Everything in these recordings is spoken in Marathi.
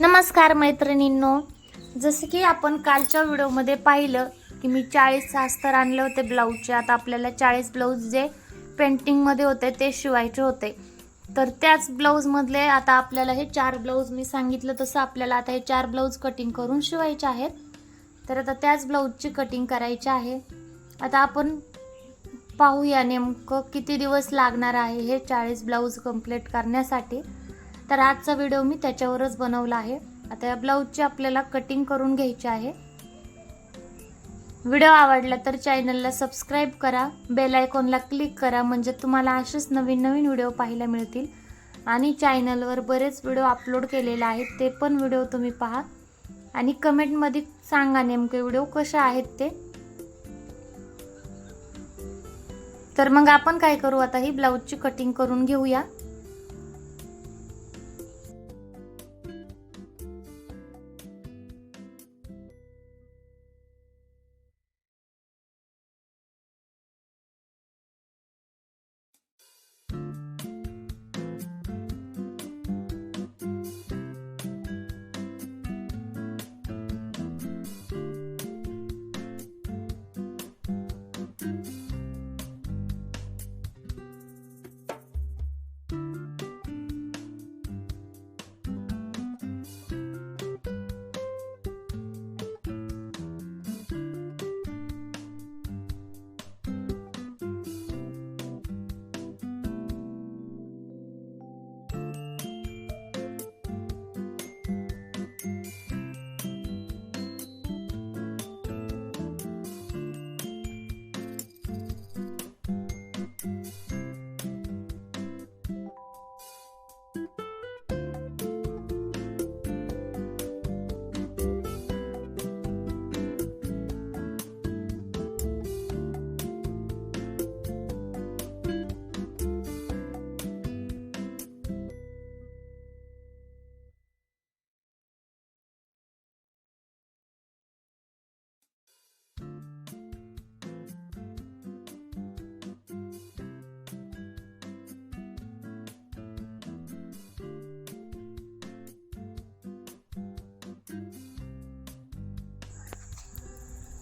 नमस्कार मैत्रिणींनो. जसं की आपण कालच्या व्हिडिओमध्ये पाहिलं की मी चाळीस सास्तर आणले होते ब्लाऊजचे. आता आपल्याला चाळीस ब्लाऊज जे पेंटिंगमध्ये होते ते शिवायचे होते. तर त्याच ब्लाऊजमधले आता आपल्याला हे चार ब्लाऊज मी सांगितलं तसं आपल्याला आता हे चार ब्लाऊज कटिंग करून शिवायचे आहेत. तर आता त्याच ब्लाऊजची कटिंग करायची आहे. आता आपण पाहूया नेमकं किती दिवस लागणार आहे हे चाळीस ब्लाऊज कंप्लीट करण्यासाठी. तर आजचा व्हिडिओ मी त्याच्यावरच बनवला आहे. आता या ब्लाऊजची आपल्याला कटिंग करून घ्यायची आहे. व्हिडिओ आवडला तर चॅनलला सबस्क्राईब करा. बेल आयकॉनला क्लिक करा म्हणजे तुम्हाला असेच नवीन नवीन व्हिडिओ पाहायला मिळतील. आणि चॅनलवर बरेच व्हिडिओ अपलोड केलेले आहेत ते पण व्हिडिओ तुम्ही पहा. आणि कमेंटमध्ये सांगा नेमके व्हिडिओ कसे आहेत ते. तर मग आपण काय करू? आता ही ब्लाऊजची कटिंग करून घेऊया.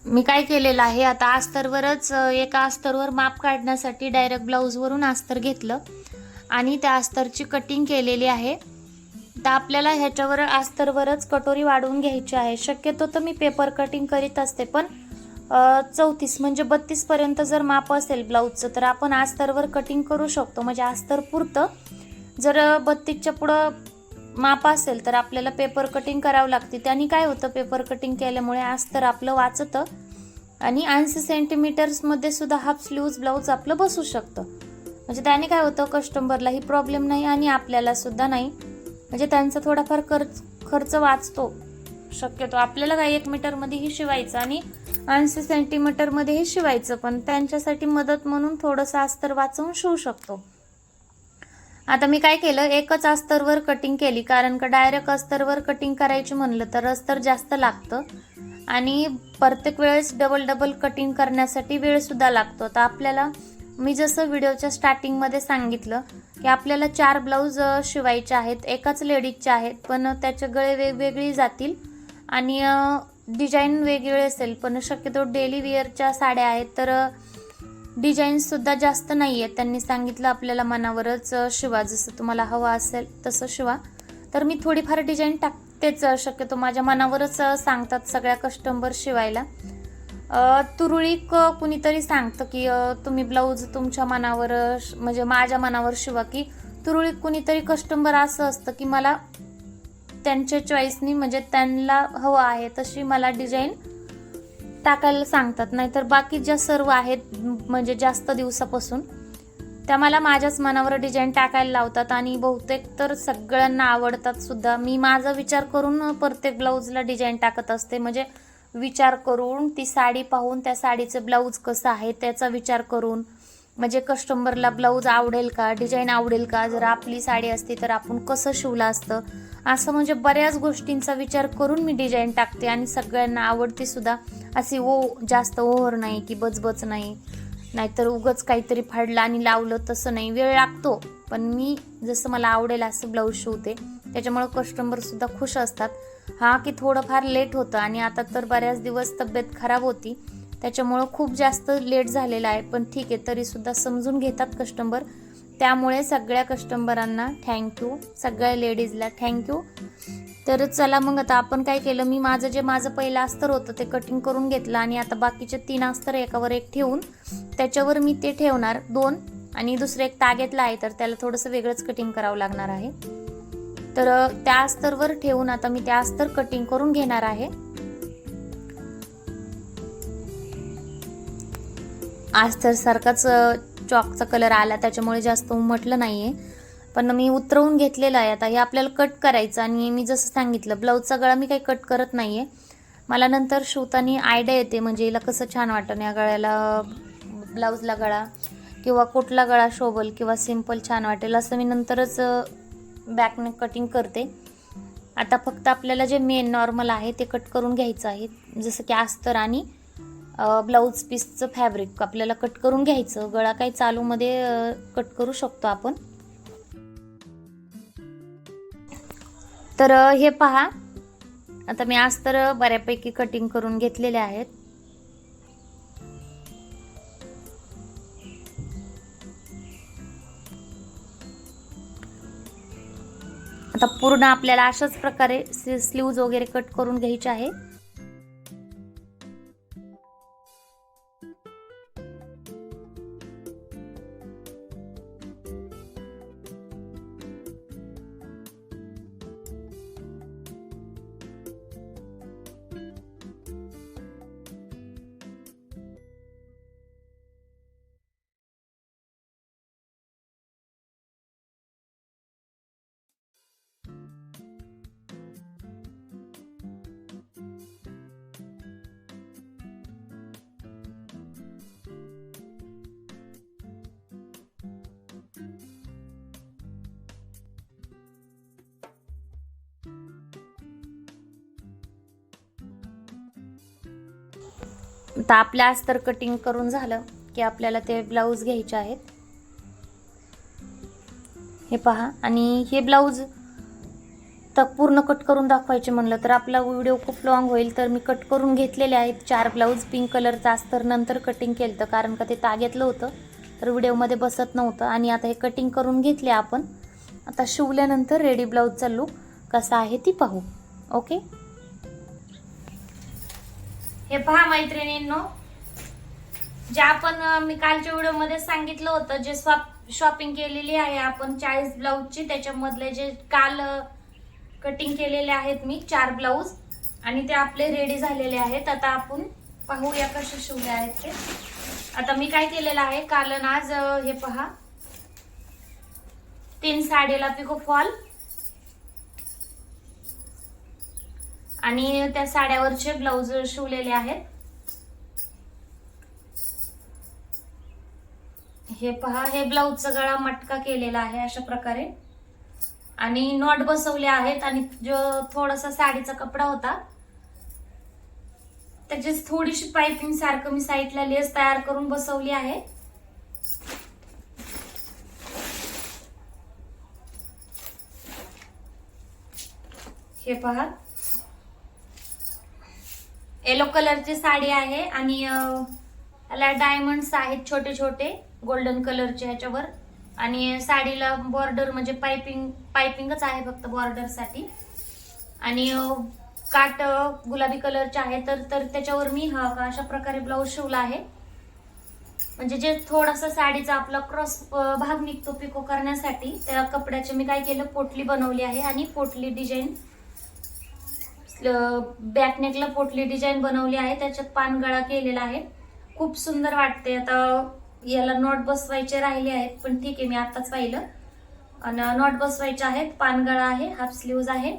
मी काय केलेलं आहे आता अस्तरवरच एका अस्तरवर माप काढण्यासाठी डायरेक्ट ब्लाऊजवरून अस्तर घेतलं आणि त्या अस्तरची कटिंग केलेली आहे. तर आपल्याला ह्याच्यावर अस्तरवरच कटोरी वाढवून घ्यायची आहे. शक्यतो तर मी पेपर कटिंग करीत असते पण चौतीस म्हणजे बत्तीसपर्यंत जर माप असेल ब्लाऊजचं तर आपण अस्तरवर कटिंग करू शकतो. म्हणजे अस्तर पुरतं. जर बत्तीसच्या पुढं माप असेल तर आपल्याला पेपर कटिंग करावं लागते. त्याने काय होतं? पेपर कटिंग केल्यामुळे अस्तर आपलं वाचतं आणि ऐंशी सेंटीमीटर्समध्ये सुद्धा हाफ स्लीव्ज ब्लाऊज आपलं बसू शकतं. म्हणजे त्याने काय होतं? कस्टमरलाही प्रॉब्लेम नाही आणि आपल्याला सुद्धा नाही. म्हणजे त्यांचा थोडाफार खर्च खर्च वाचतो. शक्यतो आपल्याला काय एक मीटरमध्येही शिवायचं आणि ऐंशी सेंटीमीटरमध्येही शिवायचं. पण त्यांच्यासाठी मदत म्हणून थोडंसं अस्तर वाचवून शिवू शकतो. आता मी काय केलं एकच अस्तरवर कटिंग केली कारण का डायरेक्ट अस्तरवर कटिंग करायची म्हणलं तर अस्तर जास्त लागतं. आणि प्रत्येक वेळेस डबल डबल कटिंग करण्यासाठी वेळसुद्धा लागतो. तर आपल्याला मी जसं व्हिडिओच्या स्टार्टिंगमध्ये सांगितलं की आपल्याला चार ब्लाऊज शिवायचे आहेत एकाच लेडीजचे आहेत पण त्याचे गळे वेगवेगळी जातील. आणि डिझाईन वेगवेगळे असेल पण शक्यतो डेली वेअरच्या साड्या आहेत तर डिझाईन्ससुद्धा जास्त नाही आहेत त्यांनी सांगितलं आपल्याला मनावरच शिवा जसं तुम्हाला हवं असेल तसं शिवा. तर मी थोडीफार डिझाईन टाकतेच शक्यतो माझ्या मनावरच सांगतात सगळ्या कस्टमर शिवायला. अ, तुरळीक कुणीतरी सांगतं की तुम्ही ब्लाऊज तुमच्या मनावर श- म्हणजे माझ्या मनावर शिवा की तुरळीक कुणीतरी कस्टमर असं असतं की मला त्यांच्या चॉईसनी म्हणजे त्यांना हवं आहे तशी मला डिझाईन टाकायला सांगतात नाहीतर बाकी ज्या सर्व आहेत म्हणजे जास्त दिवसापासून त्या मला माझ्याच मनावर डिझाईन टाकायला लावतात आणि बहुतेक तर सगळ्यांना आवडतात सुद्धा. मी माझा विचार करून प्रत्येक ब्लाऊजला डिझाईन टाकत असते. म्हणजे विचार करून ती साडी पाहून त्या साडीचं ब्लाऊज कसं आहे त्याचा विचार करून म्हणजे कस्टमरला ब्लाऊज आवडेल का? डिझाईन आवडेल का? जर आपली साडी असती तर आपण कसं शिवलं असतं? असं म्हणजे बऱ्याच गोष्टींचा विचार करून मी डिझाईन टाकते आणि सगळ्यांना आवडते सुद्धा अशी ओ जास्त ओव्हर नाही की बचबच नाही. नाहीतर उगच काहीतरी फाडलं आणि लावलं तसं नाही. वेळ लागतो पण मी जसं मला आवडेल असं ब्लाऊज शिवते. त्याच्यामुळं कस्टमरसुद्धा खुश असतात. हा की थोडंफार लेट होतं आणि आता तर बऱ्याच दिवस तब्येत खराब होती. त्याच्यामुळं खूप जास्त लेट झालेलं आहे. पण ठीक आहे तरीसुद्धा समजून घेतात कस्टमर त्यामुळे सगळ्या कस्टमरांना थँक्यू सगळ्या लेडीजला थँक्यू तर चला मग आता आपण काय केलं? मी माझं जे माझं पहिलं अस्तर होतं ते कटिंग करून घेतलं आणि आता बाकीचे तीन अस्तर एकावर एक ठेवून त्याच्यावर मी ते ठेवणार दोन. आणि दुसरं एक तागेतला आहे तर त्याला थोडंसं वेगळंच कटिंग करावं लागणार आहे. तर त्या अस्तरवर ठेवून आता मी त्या अस्तर कटिंग करून घेणार आहे. अस्तर सारखाच चॉकचा कलर आला त्याच्यामुळे जास्त उमटलं आहे पण मी उतरवून घेतलेलं आहे. आता हे आपल्याला कट करायचं आणि मी जसं सांगितलं ब्लाऊजचा गळा मी काही कट करत नाही आहे मला नंतर शिवताना आयडिया येते म्हणजे हिला कसं छान वाटतं या गळ्याला ब्लाऊजला गळा किंवा कुठला गळा शोभल किंवा सिंपल छान वाटेल असं मी नंतरच बॅकने कटिंग करते. आता फक्त आपल्याला जे मेन नॉर्मल आहे ते कट करून घ्यायचं आहे. जसं की अस्तर आणि ब्लाऊज पीसचं फॅब्रिक आपल्याला कट करून घ्यायचं. गळा काही चालूमध्ये कट करू शकतो आपण. तर हे पहा. आता मी आज तर बऱ्यापैकी कटिंग करून घेतलेले आहेत. आता पूर्ण आपल्याला अशाच प्रकारे स्लीव्ज वगैरे कट करून घ्यायचे आहे. आता आपल्या अस्तर कटिंग करून झालं की आपल्याला ते ब्लाऊज घ्यायचे आहेत. हे पहा. आणि हे ब्लाऊज तर पूर्ण कट करून दाखवायचे म्हणलं तर आपला व्हिडिओ खूप लॉंग होईल. तर मी कट करून घेतलेले आहेत चार ब्लाऊज पिंक कलरचा अस्तर नंतर कटिंग केलं होतं कारण का ते ताग्यातलं होतं. तर व्हिडिओमध्ये बसत नव्हतं. आणि आता हे कटिंग करून घेतले आपण. आता शिवल्यानंतर रेडी ब्लाऊजचा लुक कसा आहे ती पाहू. ओके हे पहा मैत्रिणींनो जे आपण मी कालच्या व्हिडिओमध्ये सांगितलं होतं जे स्वॅप शॉपिंग केलेली आहे आपण चाळीस ब्लाऊजची त्याच्यामधले जे काल कटिंग केलेले आहेत मी चार ब्लाऊज आणि ते आपले रेडी झालेले आहेत. आता आपण पाहूया कसे शिवले आहेत ते. आता मी काय केलेलं आहे काल आज हे पहा. तीन साडीला पिको फॉल आणि त्या साड्यावरचे ब्लाऊज शिवलेले आहेत. हे पहा हे ब्लाऊजचा गळा मटका केलेला आहे अशा प्रकारे. आणि नॉट बसवले आहेत आणि जो थोडासा साडीचा कपडा होता त्याचीच थोडीशी पायपिंग सारखं मी साईडला लेस तयार करून बसवली आहे. हे पहा येलो कलरची साडी आहे आणि अं, याला डायमंड्स आहेत छोटे छोटे गोल्डन कलरचे ह्याच्यावर. आणि साडीला बॉर्डर म्हणजे पायपिंग पायपिंगच आहे फक्त बॉर्डरसाठी आणि काट गुलाबी कलरचे आहे. तर तर त्याच्यावर मी हा अशा प्रकारे ब्लाऊज शिवला आहे. म्हणजे जे थोडासा साडीचा आपला क्रॉस भाग निघतो पिको करण्यासाठी त्या कपड्याचे मी काय केलं पोटली बनवली आहे आणि पोटली डिझाईन बॅकनेकला पोटली डिझाईन बनवली आहे. त्याच्यात पानगळा केलेला आहे. खूप सुंदर वाटते आता याला नॉट बसवायचे राहिले आहेत पण ठीक आहे मी आताच पाहिलं. आणि नॉट बसवायचे आहेत. पानगळा आहे हाफ स्लीव्ज आहे.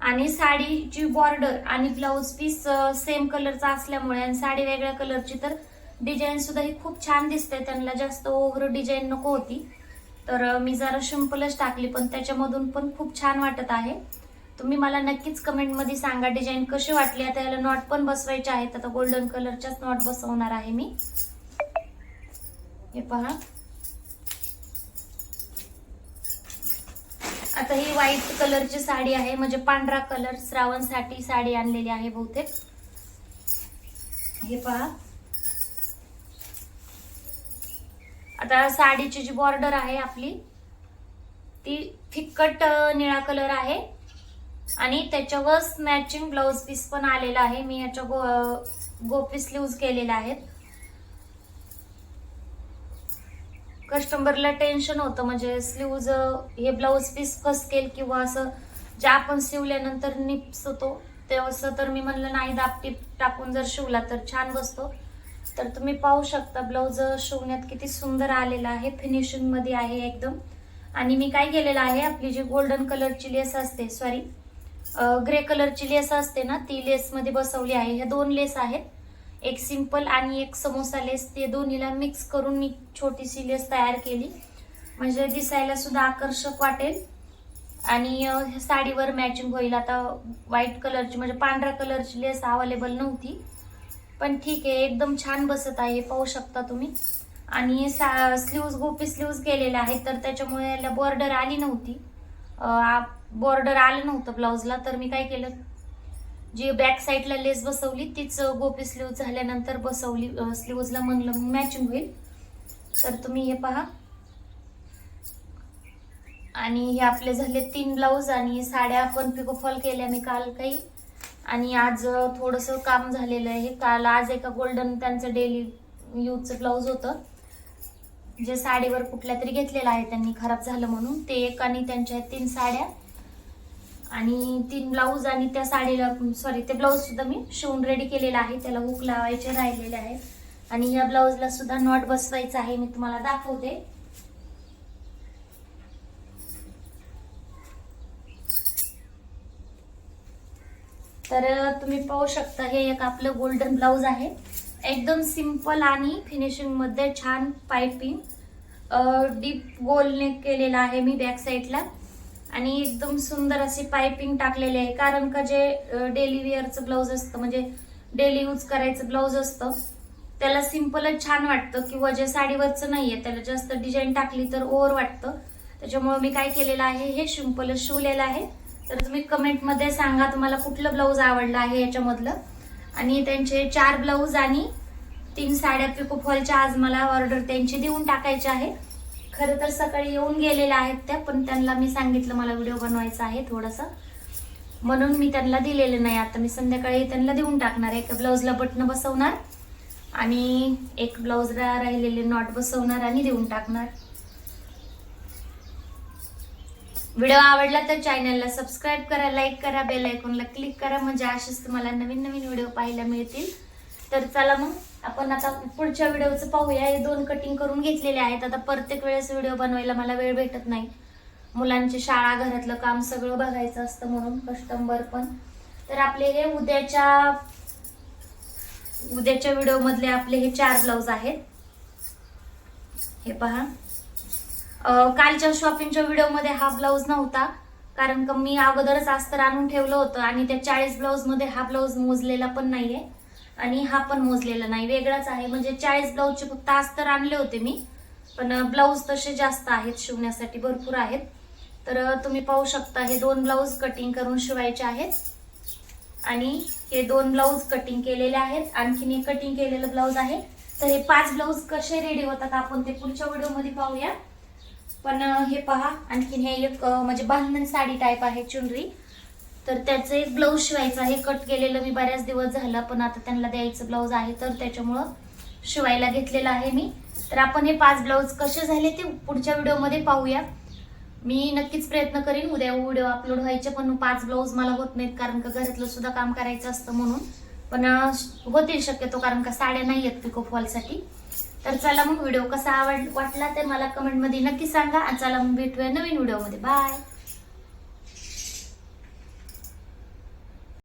आणि साडीची बॉर्डर आणि ब्लाऊज पीस सेम कलरचा असल्यामुळे आणि साडी वेगळ्या कलरची तर डिझाईन सुद्धा ही खूप छान दिसते त्यांना जास्त ओव्हर डिझाईन नको होती. तर मी जरा सिम्पलच टाकली पण त्याच्यामधून पण खूप छान वाटत आहे. तुम्ही मला नक्कीच कमेंटमध्ये सांगा डिझाईन कशी वाटली? आता याला नॉट पण बसवायचे आहेत. आता गोल्डन कलरच्याच नॉट बसवणार आहे मी. हे पहा. आता ही व्हाईट कलरची साडी आहे. म्हणजे पांढरा कलर श्रावणसाठी साडी आणलेली आहे बहुतेक. हे पहा. आता साडीची जी बॉर्डर आहे आपली ती फिक्कट निळा कलर आहे. आणि त्याच्यावर मॅचिंग ब्लाऊज पीस पण आलेला आहे. मी याच्या गो गोपी स्लीव्ज केलेल्या आहेत कस्टमरला टेन्शन होतं. म्हणजे स्लीव्ज हे ब्लाऊज पीस फसकेल किंवा असं जे आपण शिवल्यानंतर निपसतो ते असं तर मी म्हणलं नाही दापटी टाकून जर शिवला तर छान बसतो. तर तुम्ही पाहू शकता ब्लाऊज शिवण्यात किती सुंदर आलेला आहे. फिनिशिंगमध्ये आहे एकदम. आणि मी काय केलेलं आहे आपली जी गोल्डन कलरची लेस असते सॉरी ग्रे कलरची लेस असते ना ती लेस मध्ये बसवली आहे. ह्या दोन लेस आहेत. एक सिंपल आणि एक समोसा लेस. ते दोन्हीला मिक्स करून मी छोटीशी लेस तयार केली. म्हणजे दिसायला सुद्धा आकर्षक वाटेल. आणि ह्या साडीवर मॅचिंग होईल. आता व्हाईट कलरची म्हणजे पांढऱ्या कलरची लेस अवेलेबल नव्हती. पण ठीक आहे एकदम छान बसत आहे पाहू शकता तुम्ही. आणि सा स्लीव्ज गोपी स्लीव्ज केलेल्या आहेत तर त्याच्यामुळे याला बॉर्डर आली नव्हती. बॉर्डर आलं नव्हतं ब्लाऊजला तर मी काय केलं? जी बॅक साईडला लेस बसवली तीच गोपी स्लीव झाल्यानंतर बसवली स्लीवजला म्हणलं मॅचिंग होईल. तर तुम्ही हे पहा. आणि हे आपले झाले तीन ब्लाऊज आणि साड्या पण पिकोफॉल केल्या मी काल काही. आणि आज थोडंसं काम झालेलं आहे. काल आज एका गोल्डन त्यांचं डेली यूजचं ब्लाऊज होतं. जे साडीवर कुठल्या तरी घेतलेलं आहे त्यांनी खराब झालं म्हणून. ते एक आणि त्यांच्या तीन साड्या. आणि तीन ब्लाऊज आणि त्या साडीला सॉरी ते ब्लाऊज सुद्धा मी शिवून रेडी केलेला आहे. त्याला हुक लावायचे राहिलेले आहे आणि या ब्लाऊजला सुद्धा नॉट बसवायचं आहे. मी तुम्हाला दाखवते. तर तुम्ही पाहू शकता हे एक आपलं गोल्डन ब्लाऊज आहे. एकदम सिंपल आणि फिनिशिंगमध्ये छान पाइपिंग डीप गोलने केलेला आहे मी बॅक साईडला आणि एकदम सुंदर अशी पाइपिंग टाकलेली आहे. कारण का जे डेली वेअरचं ब्लाऊज असतं म्हणजे डेली यूज करायचं ब्लाऊज असतं त्याला सिम्पलच छान वाटतं. किंवा जे साडीवरचं नाहीये त्याला जास्त डिझाईन टाकली तर ओव्हर वाटतं. त्याच्यामुळे मी काय केलेलं आहे हे सिम्पलच शिवलेलं आहे. तर तुम्ही कमेंटमध्ये सांगा तुम्हाला कुठलं ब्लाऊज आवडलं आहे याच्यामधलं. आणि त्यांचे चार ब्लाऊज आणि तीन साड्या पिको फॉलच्या आज मला ऑर्डर त्यांची देऊन टाकायची आहे. खरं तर सकाळी येऊन गेलेल्या आहेत त्या पण त्यांना मी सांगितलं मला व्हिडिओ बनवायचा आहे थोडंसं. म्हणून मी त्यांना दिलेलं नाही. आता मी संध्याकाळी त्यांना देऊन टाकणार एका ब्लाऊजला बटणं बसवणार आणि एक ब्लाऊजला राहिलेले नॉट बसवणार आणि देऊन टाकणार. व्हिडिओ आवडला तर चॅनलला सबस्क्राईब करा लाईक करा बेल आयकॉनला क्लिक करा. म्हणजे असेच तुम्हाला नवीन नवीन व्हिडिओ पाहायला मिळतील. तर चला मग आपण आता पुढच्या व्हिडिओचं पाहूया. हे दोन कटिंग करून घेतलेले आहेत. आता प्रत्येक वेळेस व्हिडिओ बनवायला मला वेळ भेटत नाही. मुलांची शाळा घरातलं काम सगळं बघायचं असतं म्हणून कस्टमर पण. तर आपले हे उद्याच्या उद्याच्या व्हिडिओ मधले आपले हे चार ब्लाऊज आहेत. हे पहा. कालच्या शॉपिंगच्या व्हिडिओमध्ये हा ब्लाऊज नव्हता कारण का मी अगोदरच अस्तर आणून ठेवलं होतं आणि त्या चाळीस ब्लाऊजमध्ये हा ब्लाऊज मोजलेला पण नाहीये. आणि हा पण मोजलेला नाही वेगळाच आहे. म्हणजे चाळीस ब्लाऊजचे फक्त तर आणले होते मी पण ब्लाऊज तसे जास्त आहेत शिवण्यासाठी भरपूर आहेत. तर तुम्ही पाहू शकता हे दोन ब्लाऊज कटिंग करून शिवायचे आहेत. आणि हे दोन ब्लाऊज कटिंग केलेले आहेत. आणखीन एक कटिंग केलेलं ब्लाऊज आहे. तर हे पाच ब्लाऊज कसे रेडी होतात आपण ते पुढच्या व्हिडिओमध्ये पाहूया. पण हे पहा आणखीन हे एक म्हणजे बांधण साडी टाईप आहे चुनरी. तर त्याचं एक ब्लाऊज शिवायचं आहे. कट केलेलं मी बऱ्याच दिवस झाला पण आता त्यांना द्यायचं ब्लाऊज आहे तर त्याच्यामुळं शिवायला घेतलेलं आहे मी. तर आपण हे पाच ब्लाऊज कसे झाले ते पुढच्या व्हिडिओमध्ये पाहूया. मी नक्कीच प्रयत्न करीन. उद्या व्हिडिओ अपलोड व्हायचे पण पाच ब्लाऊज मला होत नाहीत कारण का घरातलं सुद्धा काम करायचं असतं म्हणून. पण होतील शक्यतो कारण का साड्या नाही आहेत पिको फॉलसाठी. तर चला मग व्हिडिओ कसा आवड वाटला ते मला कमेंटमध्ये नक्की सांगा. आणि चला मग भेटूया नवीन व्हिडिओमध्ये. बाय